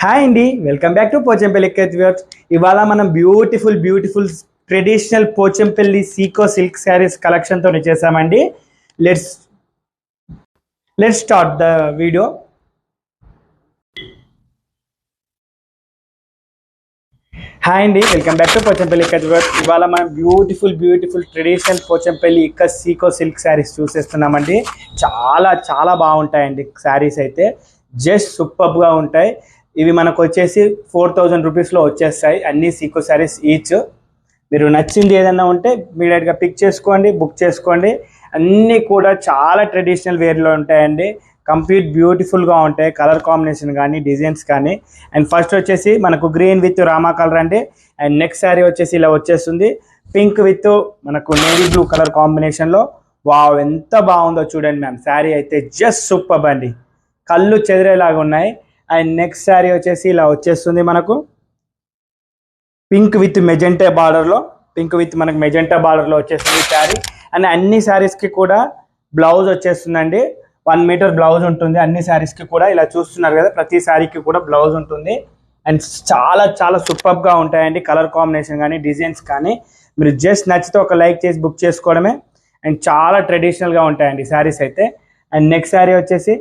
Hi అండి welcome back to Pochampally viewers ఇవాళ మనం బ్యూటిఫుల్ బ్యూటిఫుల్ ట్రెడిషనల్ పోచంపల్లి సీకో సిల్క్ శారీస్ కలెక్షన్తో చేసామండి let's let's start the video hi అండి welcome back to Pochampally viewers ఇవాళ మనం బ్యూటిఫుల్ బ్యూటిఫుల్ ట్రెడిషనల్ పోచంపల్లి ఇక్క సీకో సిల్క్ శారీస్ చూసేస్తున్నామండి. చాలా చాలా బాగుంటాయండి శారీస్ అయితే. జస్ట్ సూపర్గా ఉంటాయి. ఇవి మనకు వచ్చేసి ఫోర్ థౌజండ్ రూపీస్లో వచ్చేస్తాయి. అన్ని సీకో శారీస్ ఈచ్. మీరు నచ్చింది ఏదన్నా ఉంటే ఇమీడియట్గా పిక్ చేసుకోండి బుక్ చేసుకోండి. అన్నీ కూడా చాలా ట్రెడిషనల్ వేర్లో ఉంటాయండి. కంప్లీట్ బ్యూటిఫుల్గా ఉంటాయి. కలర్ కాంబినేషన్ కానీ డిజైన్స్ కానీ. అండ్ ఫస్ట్ వచ్చేసి మనకు గ్రీన్ విత్ రామా కలర్ అండి. అండ్ నెక్స్ట్ శారీ వచ్చేసి ఇలా వచ్చేస్తుంది. పింక్ విత్ మనకు నేవీ బ్లూ కలర్ కాంబినేషన్లో వావ్ ఎంత బాగుందో చూడండి మ్యామ్. శారీ అయితే జస్ట్ సూపర్ అండి. కళ్ళు చెదిరేలాగా ఉన్నాయి. అండ్ నెక్స్ట్ శారీ వచ్చేసి ఇలా వచ్చేస్తుంది మనకు. పింక్ విత్ మెజెంటా బార్డర్లో పింక్ విత్ మనకు మెజెంటా బార్డర్లో వచ్చేస్తుంది శారీ. అండ్ అన్ని శారీస్కి కూడా బ్లౌజ్ వచ్చేస్తుందండి. వన్ మీటర్ బ్లౌజ్ ఉంటుంది. అన్ని శారీస్కి కూడా ఇలా చూస్తున్నారు కదా ప్రతి శారీకి కూడా బ్లౌజ్ ఉంటుంది. అండ్ చాలా చాలా సూపర్గా ఉంటాయండి కలర్ కాంబినేషన్ కానీ డిజైన్స్ కానీ. మీరు జస్ట్ నచ్చితే ఒక లైక్ చేసి బుక్ చేసుకోవడమే. అండ్ చాలా ట్రెడిషనల్గా ఉంటాయండి శారీస్ అయితే. అండ్ నెక్స్ట్ శారీ వచ్చేసి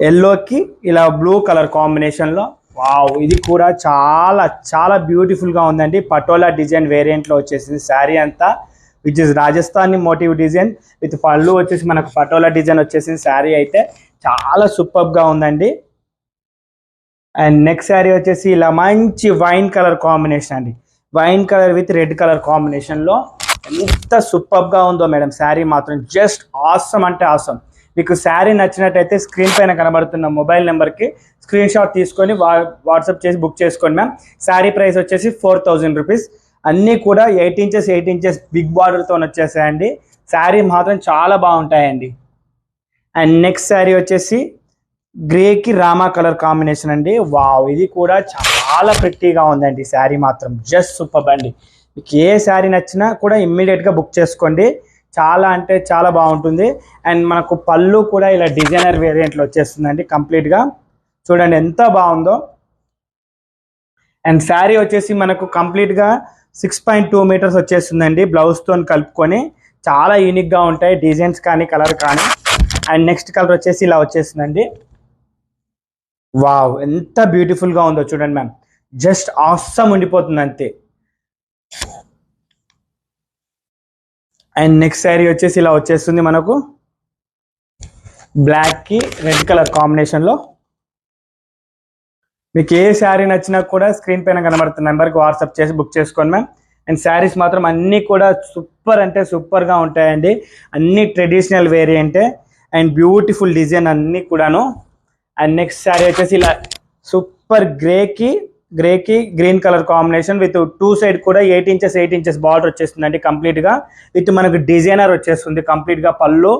ఎల్లోకి ఇలా బ్లూ కలర్ కాంబినేషన్లో. వావ్ ఇది కూడా చాలా చాలా బ్యూటిఫుల్గా ఉందండి. పటోలా డిజైన్ వేరియంట్లో వచ్చేసింది శారీ అంతా which is Rajasthani motif design. With పళ్ళు వచ్చేసి మనకు పటోలా డిజైన్ వచ్చేసింది శారీ అయితే. చాలా సూపర్గా ఉందండి. అండ్ నెక్స్ట్ శారీ వచ్చేసి ఇలా మంచి వైన్ కలర్ కాంబినేషన్ అండి. Wine colour with red colour కాంబినేషన్లో ఎంత సూపర్గా ఉందో మేడం. శారీ మాత్రం జస్ట్ ఆసమ్ అంటే ఆసమ్. మీకు శారీ నచ్చినట్టయితే స్క్రీన్ పైన కనబడుతున్న మొబైల్ నెంబర్కి స్క్రీన్ షాట్ తీసుకొని వా వాట్సాప్ చేసి బుక్ చేసుకోండి మ్యామ్. శారీ ప్రైస్ వచ్చేసి ఫోర్ థౌజండ్ రూపీస్. అన్నీ కూడా eight inches eight inches big బార్డర్తో వచ్చేసాయండి శారీ మాత్రం చాలా బాగుంటాయండి. అండ్ నెక్స్ట్ శారీ వచ్చేసి గ్రేకి రామా కలర్ కాంబినేషన్ అండి. వావ్! ఇది కూడా చాలా ప్రిట్టీగా ఉందండి. శారీ మాత్రం జస్ట్ సూపర్ అండి. మీకు ఏ శారీ నచ్చినా కూడా ఇమ్మీడియట్గా బుక్ చేసుకోండి. చాలా అంటే చాలా బాగుంటుంది. అండ్ మనకు పళ్ళు కూడా ఇలా డిజైనర్ వేరియంట్లో వచ్చేస్తుందండి కంప్లీట్గా చూడండి ఎంత బాగుందో. అండ్ శారీ వచ్చేసి మనకు కంప్లీట్గా సిక్స్ పాయింట్ టూ మీటర్స్ వచ్చేస్తుందండి బ్లౌజ్తో కలుపుకొని. చాలా యూనిక్గా ఉంటాయి డిజైన్స్ కానీ కలర్ కానీ. అండ్ నెక్స్ట్ కలర్ వచ్చేసి ఇలా వచ్చేస్తుందండి. వావ్ ఎంత బ్యూటిఫుల్గా ఉందో చూడండి మ్యామ్ జస్ట్ ఆసమ్ ఉండిపోతుంది అంతే. అండ్ నెక్స్ట్ శారీ వచ్చేసి ఇలా వచ్చేస్తుంది మనకు. బ్లాక్కి రెడ్ కలర్ కాంబినేషన్లో మీకు ఏ శారీ నచ్చినా కూడా స్క్రీన్ పైన కనబడుతున్న నెంబర్కి వాట్సాప్ చేసి బుక్ చేసుకోండి మ్యామ్ అండ్ శారీస్ మాత్రం అన్నీ కూడా సూపర్ అంటే సూపర్గా ఉంటాయండి. అన్నీ ట్రెడిషనల్ వేరియంటే అండ్ బ్యూటిఫుల్ డిజైన్ అన్నీ కూడాను. అండ్ నెక్స్ట్ శారీ వచ్చేసి ఇలా సూపర్ గ్రేకి గ్రేకి green colour combination with two side కూడా eight inches eight inches border వచ్చేస్తుందండి కంప్లీట్గా విత్ మనకు డిజైనర్ వచ్చేస్తుంది కంప్లీట్గా పళ్ళు.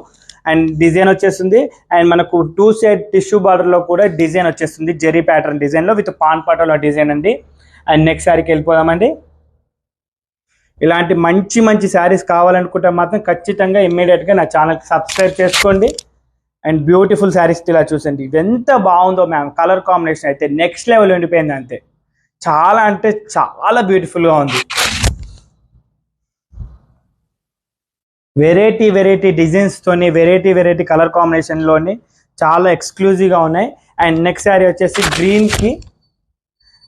అండ్ డిజైన్ వచ్చేస్తుంది. అండ్ మనకు టూ సైడ్ టిష్యూ బార్డర్లో కూడా డిజైన్ వచ్చేస్తుంది. జెరీ ప్యాటర్న్ డిజైన్లో విత్ పాన్ పాటలో డిజైన్ అండి. అండ్ నెక్స్ట్ శారీకి వెళ్ళిపోదామండి. ఇలాంటి మంచి మంచి శారీస్ కావాలనుకుంటే మాత్రం ఖచ్చితంగా ఇమ్మీడియట్గా నా ఛానల్కి సబ్స్క్రైబ్ చేసుకోండి. అండ్ బ్యూటిఫుల్ శారీస్ ఇలా చూసండి. ఇది ఎంత బాగుందో మ్యామ్ కలర్ కాంబినేషన్ అయితే నెక్స్ట్ లెవెల్ ఉండిపోయింది అంతే. చాలా అంటే చాలా బ్యూటిఫుల్గా ఉంది. వెరైటీ వెరైటీ డిజైన్స్తోని వెరైటీ వెరైటీ కలర్ కాంబినేషన్లోని చాలా ఎక్స్క్లూజివ్గా ఉన్నాయి. అండ్ నెక్స్ట్ శారీ వచ్చేసి గ్రీన్కి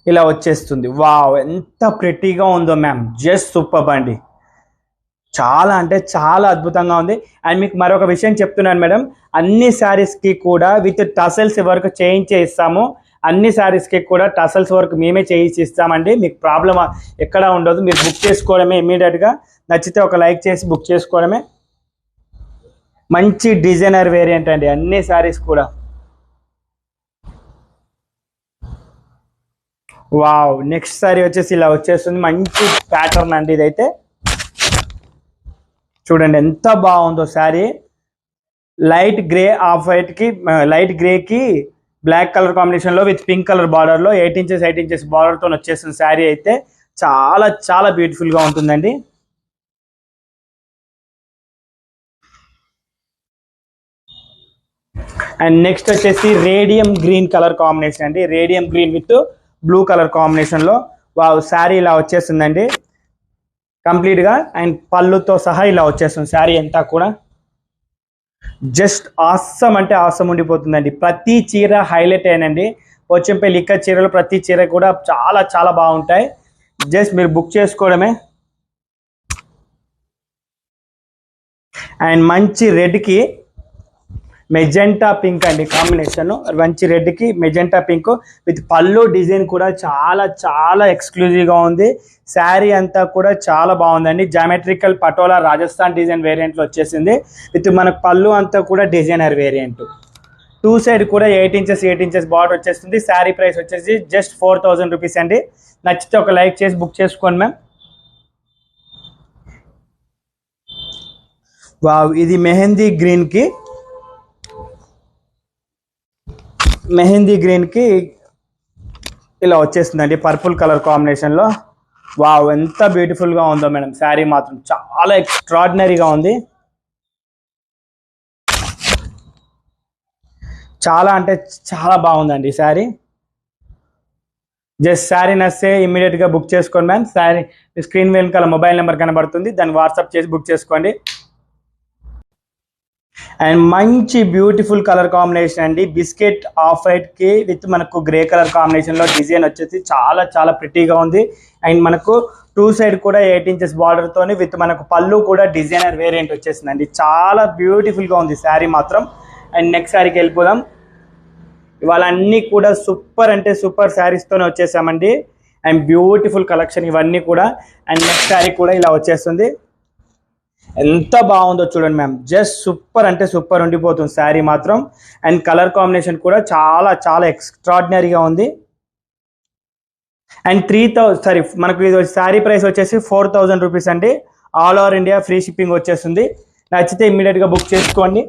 ఇలా వచ్చేస్తుంది. వావ్ ఎంత ప్రెట్టీగా ఉందో మ్యామ్ జస్ట్ సూపర్ అండి. చాలా అంటే చాలా అద్భుతంగా ఉంది. అండ్ మీకు మరొక విషయం చెప్తున్నాను మేడం. అన్ని శారీస్కి కూడా విత్ టసల్స్ వరకు చేయించే ఇస్తాము. అన్ని శారీస్కి కూడా టసల్స్ వర్క్ మేమే చేయించి ఇస్తామండి. మీకు ప్రాబ్లం ఎక్కడ ఉండదు. మీరు బుక్ చేసుకోవడమే ఇమీడియట్గా నచ్చితే ఒక లైక్ చేసి బుక్ చేసుకోవడమే. మంచి డిజైనర్ వేరియంట్ అండి. అన్ని శారీస్ కూడా. వావ్! నెక్స్ట్ సారీ వచ్చేసి ఇలా వచ్చేస్తుంది. మంచి ప్యాటర్న్ అండి ఇదైతే. చూడండి ఎంత బాగుందో శారీ. లైట్ గ్రే ఆఫ్ వైట్కి లైట్ గ్రేకి బ్లాక్ కలర్ కాంబినేషన్లో విత్ పింక్ కలర్ బార్డర్లో ఎయిట్ ఇంచెస్ ఎయిట్ ఇంచెస్ బార్డర్తో వచ్చేసిన శారీ అయితే చాలా చాలా బ్యూటిఫుల్గా ఉంటుందండి. అండ్ నెక్స్ట్ వచ్చేసి రేడియం గ్రీన్ కలర్ కాంబినేషన్ అండి. Radium green with blue colour కాంబినేషన్లో వా శారీ ఇలా వచ్చేస్తుందండి. కంప్లీట్గా అండ్ పళ్ళుతో సహా ఇలా వచ్చేస్తుంది శారీ అంతా కూడా. జస్ట్ ఆసం అంటే ఆసం ఉండిపోతుందండి. ప్రతి చీర హైలైట్ అయినండి. పోచంపల్లి లిక్క చీరలు ప్రతి చీర కూడా చాలా చాలా బాగుంటాయి. జస్ట్ మీరు బుక్ చేసుకోవడమే. అండ్ మంచి రెడ్కి మెజెంటా పింక్ అండి కాంబినేషన్ మంచి రెడ్కి మెజెంటా పింక్ విత్ పళ్ళు డిజైన్ కూడా చాలా చాలా ఎక్స్క్లూజివ్గా ఉంది. శారీ అంతా కూడా చాలా బాగుందండి. జామెట్రికల్ పటోలా రాజస్థాన్ డిజైన్ వేరియంట్లో వచ్చేసింది. విత్ మనకు పళ్ళు అంతా కూడా డిజైనర్ వేరియంట్. టూ సైడ్ కూడా eight inches eight inches border వచ్చేస్తుంది. శారీ ప్రైస్ వచ్చేసి జస్ట్ ఫోర్ థౌజండ్ రూపీస్ అండి. నచ్చితే ఒక లైక్ చేసి బుక్ చేసుకోండి మ్యామ్. వావ్ ఇది మెహందీ గ్రీన్కి మెహందీ గ్రీన్కి ఇలా వచ్చేసిందండి. పర్పుల్ కలర్ కాంబినేషన్లో వావ్ ఎంత బ్యూటిఫుల్గా ఉందో మేడం. శారీ మాత్రం చాలా ఎక్స్ట్రాడినరీగా ఉంది. చాలా అంటే చాలా బాగుందండి శారీ జస్ట్ శారీ నస్తే ఇమ్మీడియట్గా బుక్ చేసుకోండి మ్యామ్ శారీ స్క్రీన్ వెనకాల మొబైల్ నెంబర్ కనబడుతుంది. దాన్ని వాట్సాప్ చేసి బుక్ చేసుకోండి. అండ్ మంచి బ్యూటిఫుల్ కలర్ కాంబినేషన్ అండి. బిస్కెట్ ఆఫ్ వైట్కి విత్ మనకు గ్రే కలర్ కాంబినేషన్లో డిజైన్ వచ్చేసి చాలా చాలా ప్రిటీగా ఉంది. అండ్ మనకు టూ సైడ్ కూడా ఎయిట్ ఇంచెస్ బార్డర్ తోని విత్ మనకు పళ్ళు కూడా డిజైనర్ వేరియంట్ వచ్చేసిందండి. చాలా బ్యూటిఫుల్గా ఉంది శారీ మాత్రం. అండ్ నెక్స్ట్ శారీకి వెళ్ళిపోదాం. ఇవాళ అన్నీ కూడా సూపర్ అంటే సూపర్ శారీస్తోనే వచ్చేసామండి. అండ్ బ్యూటిఫుల్ కలెక్షన్ ఇవన్నీ కూడా. అండ్ నెక్స్ట్ శారీ కూడా ఇలా వచ్చేస్తుంది. ఎంత బాగుందో చూడండి మ్యామ్. జస్ట్ సూపర్ అంటే సూపర్ ఉండిపోతుంది శారీ మాత్రం. అండ్ కలర్ కాంబినేషన్ కూడా చాలా చాలా ఎక్స్ట్రాడినరీగా ఉంది. అండ్ త్రీ థౌసండ్ సారీ మనకు ఇది శారీ ప్రైస్ వచ్చేసి ఫోర్ థౌజండ్ రూపీస్ అండి. All over India free shipping వచ్చేస్తుంది. నచ్చితే ఇమ్మీడియట్గా బుక్ చేసుకోండి.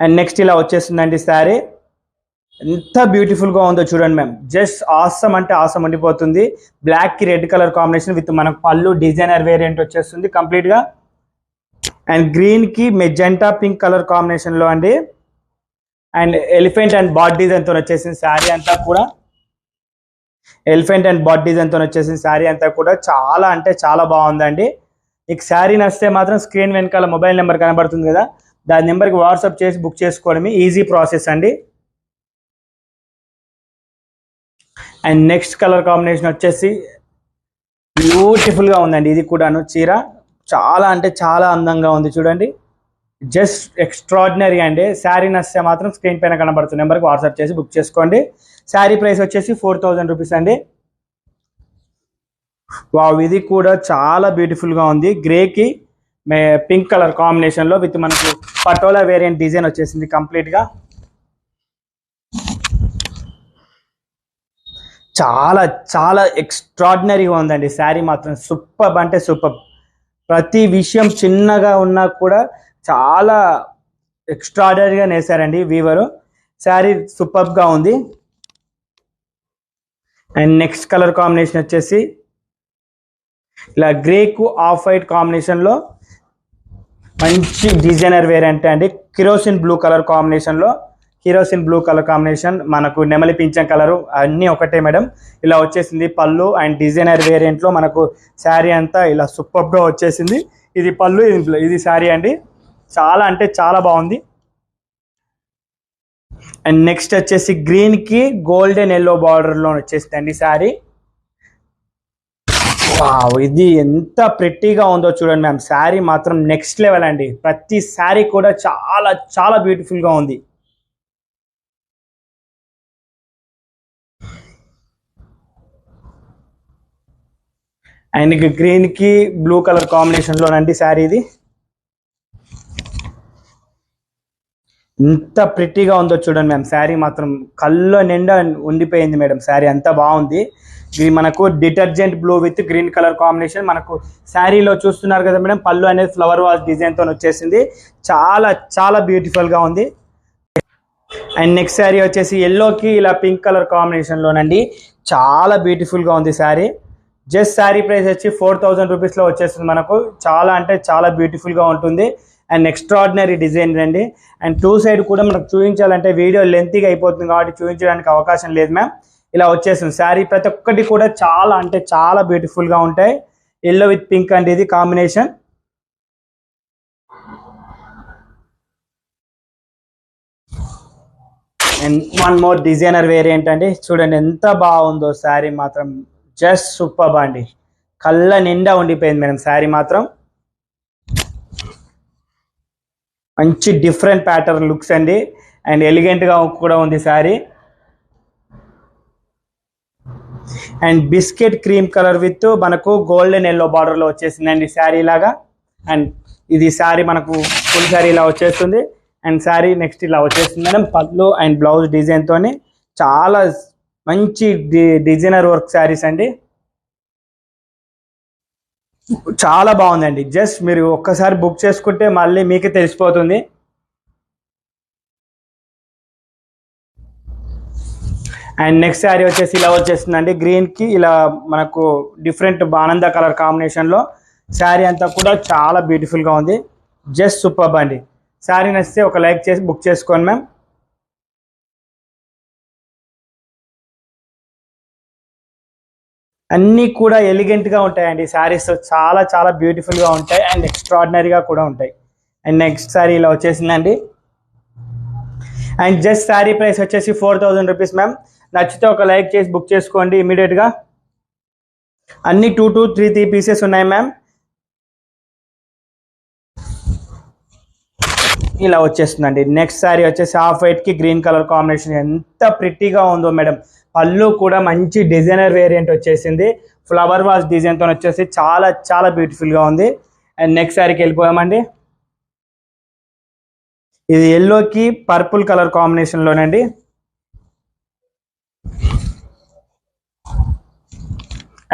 అండ్ నెక్స్ట్ ఇలా వచ్చేస్తుందండి శారీ. ఎంత బ్యూటిఫుల్గా ఉందో చూడండి మ్యామ్. జస్ట్ ఆసం అంటే ఆసం ఉండిపోతుంది. బ్లాక్కి రెడ్ కలర్ కాంబినేషన్ విత్ మనకు పళ్ళు డిజైనర్ వేరియంట్ వచ్చేస్తుంది కంప్లీట్గా అండ్ గ్రీన్కి మెజెంటా పింక్ కలర్ కాంబినేషన్లో అండి. అండ్ ఎలిఫెంట్ అండ్ బాడ్ డిజైన్తో వచ్చేసింది శారీ అంతా కూడా. ఎలిఫెంట్ అండ్ బాడ్ డిజైన్తో వచ్చేసిన శారీ అంతా కూడా చాలా అంటే చాలా బాగుందండి. మీకు శారీ నచ్చితే మాత్రం స్క్రీన్ వెనకాల మొబైల్ నెంబర్ కనబడుతుంది కదా. దాని నెంబర్కి వాట్సాప్ చేసి బుక్ చేసుకోవడమే ఈజీ ప్రాసెస్ అండి. అండ్ నెక్స్ట్ కలర్ కాంబినేషన్ వచ్చేసి బ్యూటిఫుల్గా ఉందండి ఇది కూడాను చీర. చాలా అంటే చాలా అందంగా ఉంది చూడండి. జస్ట్ ఎక్స్ట్రాడినరీ అండి. శారీ నస్తే మాత్రం స్క్రీన్ పైన కనబడుతున్న నెంబర్కి వాట్సాప్ చేసి బుక్ చేసుకోండి. శారీ ప్రైస్ వచ్చేసి ఫోర్ థౌజండ్ రూపీస్ అండి. వావ్ ఇది కూడా చాలా బ్యూటిఫుల్గా ఉంది. గ్రేకి మే పింక్ కలర్ కాంబినేషన్లో విత్ మనకు పటోలా వేరియంట్ డిజైన్ వచ్చేసింది కంప్లీట్గా చాలా చాలా ఎక్స్ట్రాడినరీగా ఉందండి. శారీ మాత్రం సూపర్ అంటే సూపర్ ప్రతి విషయం చిన్నగా ఉన్నా కూడా చాలా ఎక్స్ట్రాడనరీగా నేసారండి వీవరు. శారీ సూపర్గా ఉంది. అండ్ నెక్స్ట్ కలర్ కాంబినేషన్ వచ్చేసి ఇలా గ్రేకు ఆఫ్ వైట్ కాంబినేషన్లో మంచి డిజైనర్ వేరియంట్ అండి. కిరోసిన్ బ్లూ కలర్ కాంబినేషన్లో కిరోసిన్ బ్లూ కలర్ కాంబినేషన్ మనకు నెమలి పింఛం కలరు అన్నీ ఒకటే మేడం ఇలా వచ్చేసింది పళ్ళు అండ్ డిజైనర్ వేరియంట్లో మనకు శారీ అంతా ఇలా సూపర్గా వచ్చేసింది. ఇది పళ్ళు ఇది ఇది శారీ అండి. చాలా అంటే చాలా బాగుంది. అండ్ నెక్స్ట్ వచ్చేసి గ్రీన్కి గోల్డెన్ ఎల్లో బార్డర్లో వచ్చేసింది అండి శారీ. వావ్ ఇది ఎంత ప్రెట్టీగా ఉందో చూడండి మ్యామ్ శారీ మాత్రం నెక్స్ట్ లెవెల్ అండి. ప్రతి శారీ కూడా చాలా చాలా బ్యూటిఫుల్గా ఉంది. అండ్ గ్రీన్కి బ్లూ కలర్ కాంబినేషన్లోనండి శారీ ఇది. ఎంత ప్రిటీగా ఉందో చూడండి మ్యామ్ శారీ మాత్రం కల్లో నిండా ఉండిపోయింది మేడం శారీ అంత బాగుంది. ఇది మనకు detergent blue with green colour combination మనకు శారీలో చూస్తున్నారు కదా మేడం. పళ్ళు అనేది ఫ్లవర్ వాజ్ డిజైన్తో వచ్చేసింది. చాలా చాలా బ్యూటిఫుల్గా ఉంది. అండ్ నెక్స్ట్ శారీ వచ్చేసి ఎల్లోకి ఇలా పింక్ కలర్ కాంబినేషన్లోనండి చాలా బ్యూటిఫుల్గా ఉంది శారీ జస్ట్ శారీ ప్రైస్ వచ్చి ఫోర్ థౌజండ్ రూపీస్లో వచ్చేస్తుంది మనకు. చాలా అంటే చాలా బ్యూటిఫుల్గా ఉంటుంది. అండ్ ఎక్స్ట్రాడినరీ డిజైన్ అండి అండ్ టూ సైడ్ కూడా మనకు చూపించాలంటే వీడియో లెంతీగా అయిపోతుంది కాబట్టి చూపించడానికి అవకాశం లేదు మ్యామ్. ఇలా వచ్చేస్తుంది. శారీ ప్రతి ఒక్కటి కూడా చాలా అంటే చాలా బ్యూటిఫుల్గా ఉంటాయి. ఎల్లో విత్ పింక్ అండి ఇది combination. And one more designer variant అండి చూడండి ఎంత బాగుందో శారీ మాత్రం. జస్ట్ సూపర్ అండి కళ్ళ నిండా ఉండిపోయింది మేడం శారీ మాత్రం. మంచి డిఫరెంట్ ప్యాటర్న్ లుక్స్ అండి. అండ్ ఎలిగెంట్గా కూడా ఉంది sari. And biscuit cream colour with మనకు గోల్డెన్ ఎల్లో బార్డర్లో వచ్చేసిందండి శారీ లాగా. అండ్ ఇది శారీ మనకు ఫుల్ శారీ ఇలా వచ్చేస్తుంది. అండ్ శారీ నెక్స్ట్ ఇలా వచ్చేస్తుంది మేడం పళ్ళు అండ్ బ్లౌజ్ డిజైన్తో చాలా మంచి డిజైనర్ వర్క్ శారీస్ అండి. చాలా బాగుందండి. జస్ట్ మీరు ఒక్కసారి బుక్ చేసుకుంటే మళ్ళీ మీకే తెలిసిపోతుంది. అండ్ నెక్స్ట్ శారీ వచ్చేసి ఇలా వచ్చేస్తుందండి. గ్రీన్కి ఇలా మనకు డిఫరెంట్ ఆనంద కలర్ కాంబినేషన్లో శారీ అంతా కూడా చాలా బ్యూటిఫుల్గా ఉంది. జస్ట్ సూపర్ అండి. శారీ నచ్చితే ఒక లైక్ చేసి బుక్ చేసుకోండి మ్యామ్. అన్నీ కూడా ఎలిగెంట్గా ఉంటాయండి. శారీస్ చాలా చాలా బ్యూటిఫుల్గా ఉంటాయి అండ్ ఎక్స్ట్రాడినరీగా కూడా ఉంటాయి. అండ్ నెక్స్ట్ శారీ ఇలా వచ్చేసిందండి. అండ్ జస్ట్ శారీ ప్రైస్ వచ్చేసి ఫోర్ థౌజండ్ రూపీస్ మ్యామ్ నచ్చితే ఒక లైక్ చేసి బుక్ చేసుకోండి ఇమీడియట్గా అన్ని two two three three pieces ఉన్నాయి మ్యామ్ ఇలా వచ్చేస్తుందండి. నెక్స్ట్ శారీ వచ్చేసి హాఫ్ వైట్కి గ్రీన్ కలర్ కాంబినేషన్ ఎంత ప్రిట్టీగా ఉందో మేడం పళ్ళు కూడా మంచి డిజైనర్ వేరియంట్ వచ్చేసింది. ఫ్లవర్ వాజ్ డిజైన్తో వచ్చేసి చాలా చాలా బ్యూటిఫుల్గా ఉంది. అండ్ నెక్స్ట్ శారీకి వెళ్ళిపోయామండి ఇది ఎల్లోకి పర్పుల్ కలర్ కాంబినేషన్లోనండి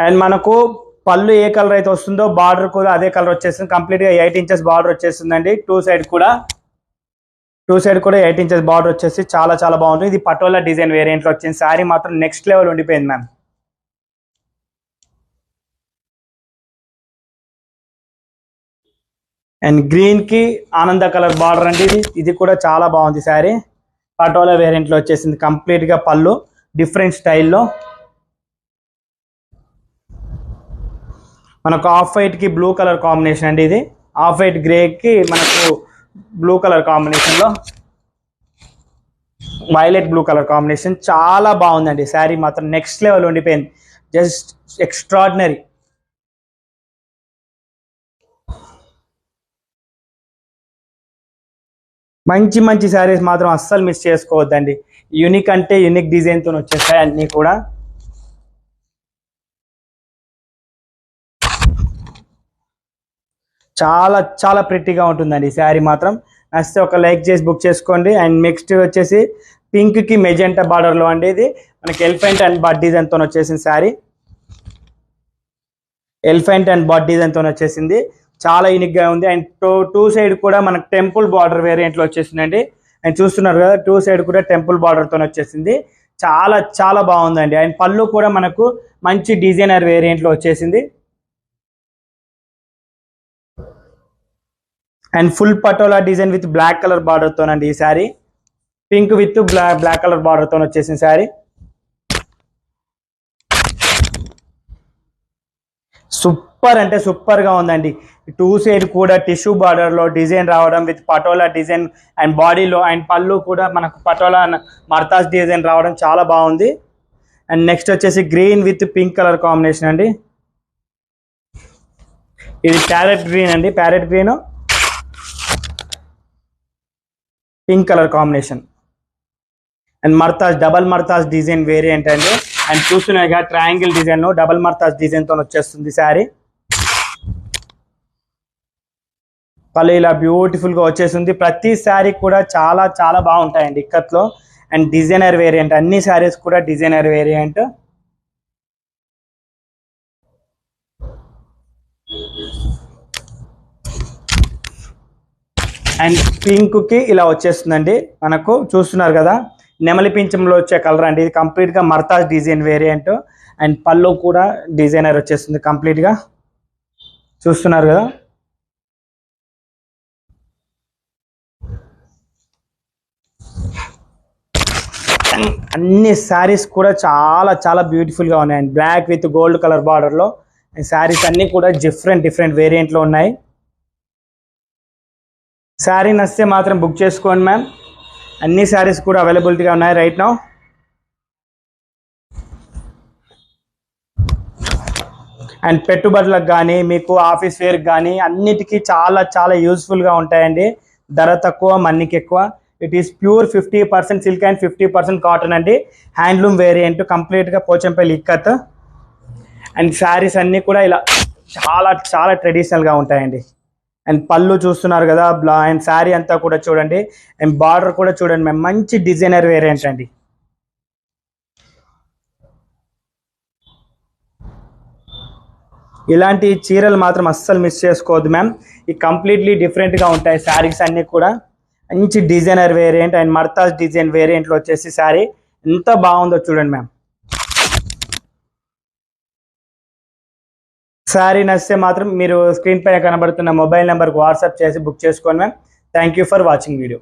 అండ్ మనకు పళ్ళు ఏ కలర్ అయితే వస్తుందో బార్డర్ కూడా అదే కలర్ వచ్చేస్తుంది. కంప్లీట్గా ఎయిట్ ఇంచెస్ బార్డర్ వచ్చేస్తుందండి. టూ సైడ్ కూడా టూ సైడ్ కూడా ఎయిట్ ఇంచెస్ బార్డర్ వచ్చేసి చాలా చాలా బాగుంటుంది. ఇది పటోలా డిజైన్ వేరియంట్లో వచ్చింది శారీ మాత్రం నెక్స్ట్ లెవెల్ ఉండిపోయింది మ్యామ్. అండ్ గ్రీన్కి ఆనంద కలర్ బార్డర్ అండి ఇది. ఇది కూడా చాలా బాగుంది శారీ. పటోలా వేరియంట్లో వచ్చేసింది కంప్లీట్గా పళ్ళు డిఫరెంట్ స్టైల్లో. మనకు ఆఫ్ వైట్కి బ్లూ కలర్ కాంబినేషన్ అండి ఇది. ఆఫ్ వైట్ గ్రేకి మనకు బ్లూ కలర్ కాంబినేషన్లో వైలెట్ బ్లూ కలర్ కాంబినేషన్ చాలా బాగుందండి. శారీ మాత్రం నెక్స్ట్ లెవెల్ ఉండిపోయింది. జస్ట్ ఎక్స్ట్రాడినరీ మంచి మంచి శారీస్ మాత్రం అస్సలు మిస్ చేసుకోవద్దండి. యూనిక్ అంటే యూనిక్ డిజైన్తో వచ్చేస్తాయి అన్నీ కూడా. చాలా చాలా ప్రిటీగా ఉంటుందండి. ఈ శారీ మాత్రం. నచ్చితే ఒక లైక్ చేసి బుక్ చేసుకోండి. అండ్ నెక్స్ట్ వచ్చేసి పింక్కి మెజెంటా బార్డర్లో అండి ఇది. మనకి ఎలిఫెంట్ అండ్ బడ్ డిజైన్తో వచ్చేసింది శారీ. ఎలిఫెంట్ అండ్ బడ్ డిజైన్తో వచ్చేసింది. చాలా యూనిక్గా ఉంది. అండ్ టూ టూ సైడ్ కూడా మనకు టెంపుల్ బార్డర్ వేరియంట్లో వచ్చేసిందండి. అండ్ చూస్తున్నారు కదా టూ సైడ్ కూడా టెంపుల్ బార్డర్తో వచ్చేసింది. చాలా చాలా బాగుందండి. అండ్ పళ్ళు కూడా మనకు మంచి డిజైనర్ వేరియంట్లో వచ్చేసింది. And full patola design with black colour బార్డర్తోనండి ఈ sari. Pink with black black colour బార్డర్తో వచ్చేసిన శారీ. సూపర్ అంటే సూపర్గా ఉందండి. టూ సైడ్ కూడా టిష్యూ బార్డర్లో డిజైన్ రావడం విత్ పటోలా డిజైన్ అండ్ బాడీలో అండ్ పళ్ళు కూడా మనకు పటోలా మర్తాస్ డిజైన్ రావడం చాలా బాగుంది. అండ్ నెక్స్ట్ వచ్చేసి green with pink colour combination అండి. ఇది ప్యారెట్ గ్రీన్ అండి parrot green. Pink colour combination and మర్తాజ్ double మర్తాజ్ డిజైన్ వేరియంట్ అండి. అండ్ చూస్తున్నాయిగా ట్రయాంగిల్ డిజైన్ డబల్ మర్తాజ్ డిజైన్తో వచ్చేస్తుంది శారీ. పళ్ళు ఇలా బ్యూటిఫుల్గా వచ్చేసింది ప్రతి శారీ కూడా చాలా చాలా బాగుంటాయండి ఇక్కత్లో అండ్ డిజైనర్ వేరియంట్ అన్ని శారీస్ కూడా డిజైనర్ వేరియంట్ అండ్ పింక్కి ఇలా వచ్చేస్తుందండి. మనకు చూస్తున్నారు కదా నెమలి పింఛంలో వచ్చే కలర్ అండి. ఇది కంప్లీట్గా మర్తాజ్ డిజైన్ వేరియంట్ అండ్ పళ్ళు కూడా డిజైనర్ వచ్చేస్తుంది కంప్లీట్గా చూస్తున్నారు కదా. అన్ని శారీస్ కూడా చాలా చాలా బ్యూటిఫుల్గా ఉన్నాయండి బ్లాక్ విత్ గోల్డ్ కలర్ బార్డర్లో శారీస్ అన్నీ కూడా డిఫరెంట్ డిఫరెంట్ వేరియంట్లో ఉన్నాయి. శారీ నచ్చితే మాత్రం బుక్ చేసుకోండి మ్యామ్ అన్ని శారీస్ కూడా అవైలబిలిటీగా ఉన్నాయి రైట్ నౌ అండ్ పెట్టుబడులకు కానీ మీకు ఆఫీస్ వేర్కి కానీ అన్నిటికీ చాలా చాలా యూస్ఫుల్గా ఉంటాయండి. ధర తక్కువ మన్నికి ఎక్కువ. It is pure fifty percent silk and fifty percent cotton అండి. హ్యాండ్లూమ్ వేరియంట్ కంప్లీట్గా పోచంపల్లి ఇక్కత్. అండ్ శారీస్ అన్నీ కూడా ఇలా చాలా చాలా ట్రెడిషనల్గా ఉంటాయండి. అండ్ పళ్ళు చూస్తున్నారు కదా బ్లా అండ్ శారీ అంతా కూడా చూడండి. అండ్ బార్డర్ కూడా చూడండి మేము మంచి డిజైనర్ వేరియంట్ అండి. ఇలాంటి చీరలు మాత్రం అస్సలు మిస్ చేసుకోవద్దు మ్యామ్. ఈ కంప్లీట్లీ డిఫరెంట్గా ఉంటాయి శారీస్ అన్నీ కూడా. మంచి డిజైనర్ వేరియంట్ అండ్ మర్తాజ్ డిజైన్ వేరియంట్లో వచ్చేసి శారీ. ఎంత బాగుందో చూడండి మ్యామ్. సారీ నచ్చితే మాత్రం మీరు స్క్రీన్ పైన కనబడుతున్న మొబైల్ నెంబర్కి వాట్సాప్ చేసి బుక్ చేసుకోండి ma'am. Thank you for watching video.